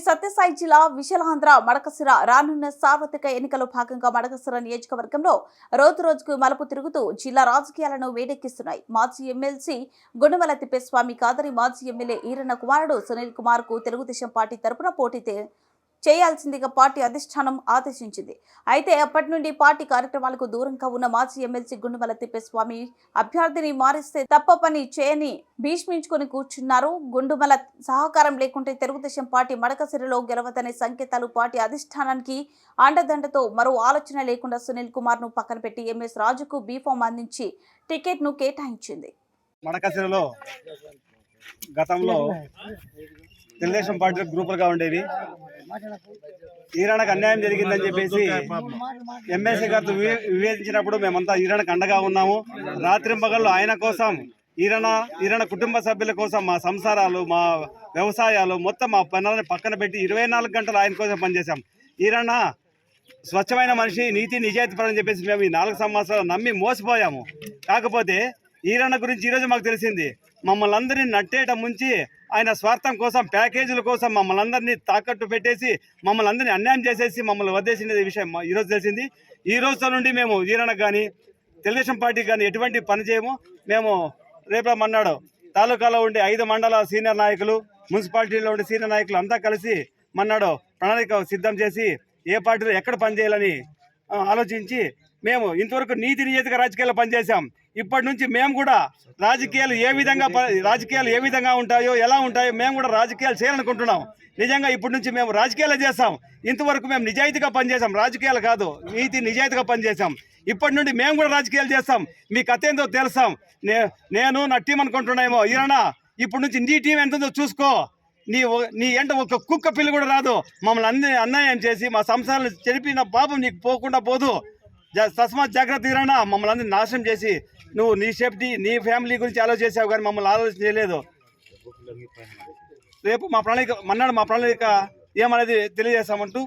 సత్యసాయి జిల్లా విశాలాంధ్ర మడకసిర రానున్న సార్వత్రిక ఎన్నికల్లో భాగంగా మడకసిర నియోజకవర్గంలో రోజు రోజుకు మలుపు తిరుగుతూ జిల్లా రాజకీయాలను వేడెక్కిస్తున్నాయి. మాజీ ఎమ్మెల్సీ గుండమల తిప్పేస్వామి కాదరి మాజీ ఎమ్మెల్యే ఈరన్న కుమారుడు సునీల్ కుమార్కు తెలుగుదేశం పార్టీ తరపున పోటీ తే- చేయాల్సిందిగా పార్టీ అధిష్టానం ఆదేశించింది. అయితే అప్పటి నుండి పార్టీ కార్యక్రమాలకు దూరంగా ఉన్న మాజీ ఎమ్మెల్సీ గుండుమల తిప్పేస్వామి అభ్యర్థిని మారిస్తే తప్ప పని చేయని భీష్మించుకొని కూర్చున్నారు. గుండుమల సహకారం లేకుంటే తెలుగుదేశం పార్టీ మడకసిరిలో గెలవదనే సంకేతాలు పార్టీ అధిష్టానానికి అండదండతో మరో ఆలోచన లేకుండా సునీల్ కుమార్ను పక్కన పెట్టి ఎంఎస్ రాజుకు బీఫామ్ అందించి టికెట్ను కేటాయించింది మడకసిరిలో గతంలో తెలుగుదేశం పార్టీ గ్రూపులుగా ఉండేవి. ఈరాణకు అన్యాయం జరిగిందని చెప్పేసి ఎమ్మెల్సీ గారితో వివేదించినప్పుడు మేమంతా ఈరాణకు అండగా ఉన్నాము. రాత్రింపగళ్ళు ఆయన కోసం ఈరణ ఈరణ కుటుంబ సభ్యుల కోసం మా సంసారాలు మా వ్యవసాయాలు మొత్తం మా పనులని పక్కన పెట్టి ఇరవై నాలుగు గంటలు ఆయన కోసం పనిచేశాం. ఈరణ స్వచ్ఛమైన మనిషి నీతి నిజాయితీపరని చెప్పేసి మేము ఈ నాలుగు సంవత్సరాలు నమ్మి మోసపోయాము. కాకపోతే ఈరన్న గురించి ఈరోజు మాకు తెలిసింది. మమ్మల్ని అందరినీ నట్టేట ముంచి ఆయన స్వార్థం కోసం ప్యాకేజీల కోసం మమ్మల్ని అందరినీ తాకట్టు పెట్టేసి మమ్మల్ని అందరినీ అన్యాయం చేసేసి మమ్మల్ని వదిలేసిన విషయం ఈరోజు తెలిసింది. ఈ రోజు నుండి మేము ఈరణకు కానీ తెలుగుదేశం పార్టీకి కానీ ఎటువంటి పని చేయము. మేము రేపటి మన్నాడు తాలూకాలో ఉండే ఐదు మండల సీనియర్ నాయకులు మున్సిపాలిటీలో ఉండే సీనియర్ నాయకులు అంతా కలిసి మన్నాడు ప్రణాళిక సిద్ధం చేసి ఏ పార్టీలో ఎక్కడ పనిచేయాలని ఆలోచించి మేము ఇంతవరకు నీతి నియోజక రాజకీయాల్లో పనిచేశాం. ఇప్పటి నుంచి మేము కూడా రాజకీయాలు ఏ విధంగా ప- రాజకీయాలు ఏ విధంగా ఉంటాయో ఎలా ఉంటాయో మేము కూడా రాజకీయాలు చేయాలనుకుంటున్నాం. నిజంగా ఇప్పటి నుంచి మేము రాజకీయాలు చేస్తాం. ఇంతవరకు మేము నిజాయితీగా పనిచేసాం రాజకీయాలు కాదు నీతి నిజాయితీగా పనిచేసాం ఇప్పటి నుండి మేము కూడా రాజకీయాలు చేస్తాం. మీ కథ ఏందో తెలుసాం నే నేను నా టీం అనుకుంటున్నామో ఈరనా ఇప్పటి నుంచి నీ టీం ఎంత ఉందో చూసుకో. నీ నీ ఎంట ఒక కుక్క పిల్లి కూడా రాదు. మమ్మల్ని అన్ని అన్యాయం చేసి మా సంసారాలు చెడిపిన పాపం నీకు పోకుండా పోదు. తస్మాత్ జాగ్రత్త తీరన్నా మమ్మల్ని అందరినీ నాశనం చేసి నువ్వు నీ సేఫ్టీ నీ ఫ్యామిలీ గురించి ఆలోచించావు కానీ మమ్మల్ని ఆలోచన చేయలేదు. రేపు మా ప్రణాళిక మన్నాడు మా ప్రణాళిక ఏమనేది తెలియజేస్తామంటూ